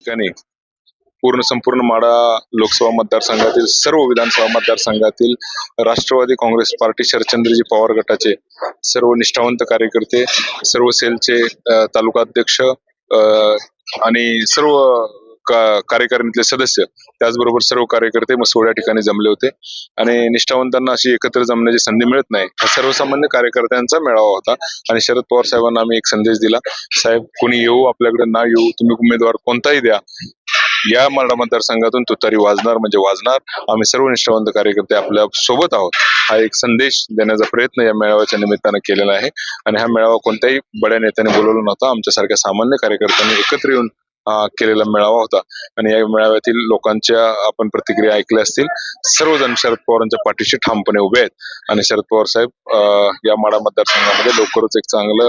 ठिकाणी पूर्ण संपूर्ण माडा लोकसभा मतदारसंघातील सर्व विधानसभा मतदारसंघातील राष्ट्रवादी काँग्रेस पार्टी शरचंद्रजी पवार गटाचे सर्व निष्ठावंत कार्यकर्ते सर्व सेलचे तालुका अध्यक्ष अ, आणि सर्व कार्यकारिणीतले सदस्य त्याचबरोबर सर्व कार्यकर्ते मग सोळ्या ठिकाणी जमले होते. आणि निष्ठावंतांना अशी एकत्र जमण्याची संधी मिळत नाही. हा सर्वसामान्य कार्यकर्त्यांचा मेळावा होता. आणि शरद पवार साहेबांना आम्ही एक संदेश दिला साहेब कोणी येऊ आपल्याकडे ना येऊ तुम्ही उमेदवार कोणताही द्या. या मराठा मतदारसंघातून तुतारी वाजणार म्हणजे वाजणार. आम्ही सर्व निष्ठावंत कार्यकर्ते आपल्यासोबत आहोत. हा एक संदेश देण्याचा प्रयत्न या मेळाव्याच्या निमित्तानं केलेला आहे. आणि हा मेळावा कोणत्याही बड्या नेत्याने बोलवला नव्हता. आमच्यासारख्या सामान्य कार्यकर्त्यांनी एकत्र येऊन हा केलेला मेळावा होता. आणि या मेळाव्यातील लोकांच्या आपण प्रतिक्रिया ऐकल्या असतील सर्वजण शरद पवारांच्या पाठीशी ठामपणे उभे आहेत. आणि शरद पवार साहेब या माडा मतदारसंघामध्ये लवकरच एक चांगलं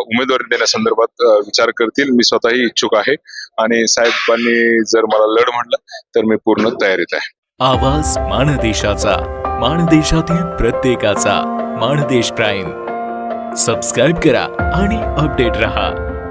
उमेदवारी देण्यासंदर्भात विचार करतील. मी स्वतःही इच्छुक आहे. आणि साहेबांनी जर मला लढ म्हणलं तर मी पूर्ण तयारीत आहे. आवाज माणदेशाचा माणदेशातील प्रत्येकाचा माणदेश प्राईम. सबस्क्राईब करा आणि अपडेट रहा.